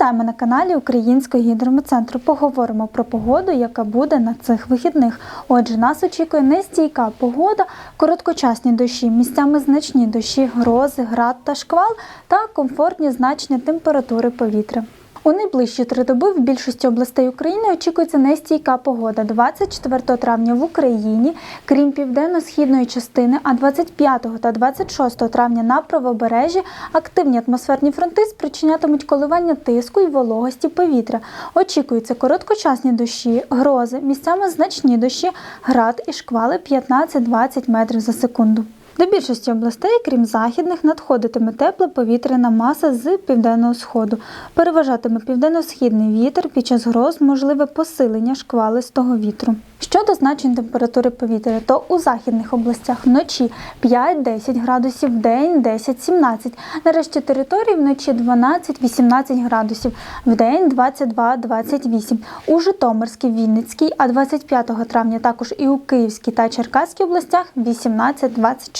Вітаємо на каналі Українського гідрометцентру. Поговоримо про погоду, яка буде на цих вихідних. Отже, нас очікує нестійка погода, короткочасні дощі, місцями значні дощі, грози, град та шквал та комфортні значення температури повітря. У найближчі три доби в більшості областей України очікується нестійка погода. 24 травня в Україні, крім південно-східної частини, а 25 та 26 травня на правобережжі активні атмосферні фронти спричинятимуть коливання тиску і вологості повітря. Очікуються короткочасні дощі, грози, місцями значні дощі, град і шквали 15-20 метрів за секунду. До більшості областей, крім західних, надходитиме тепла повітряна маса з південного сходу. Переважатиме південно-східний вітер під час гроз можливе посилення шквалистого вітру. Щодо значень температури повітря, то у західних областях вночі 5-10 градусів, день 10-17. На решті території вночі 12-18 градусів, вдень 22-28. У Житомирській, Вінницькій, а 25 травня також і у Київській та Черкаській областях 18-24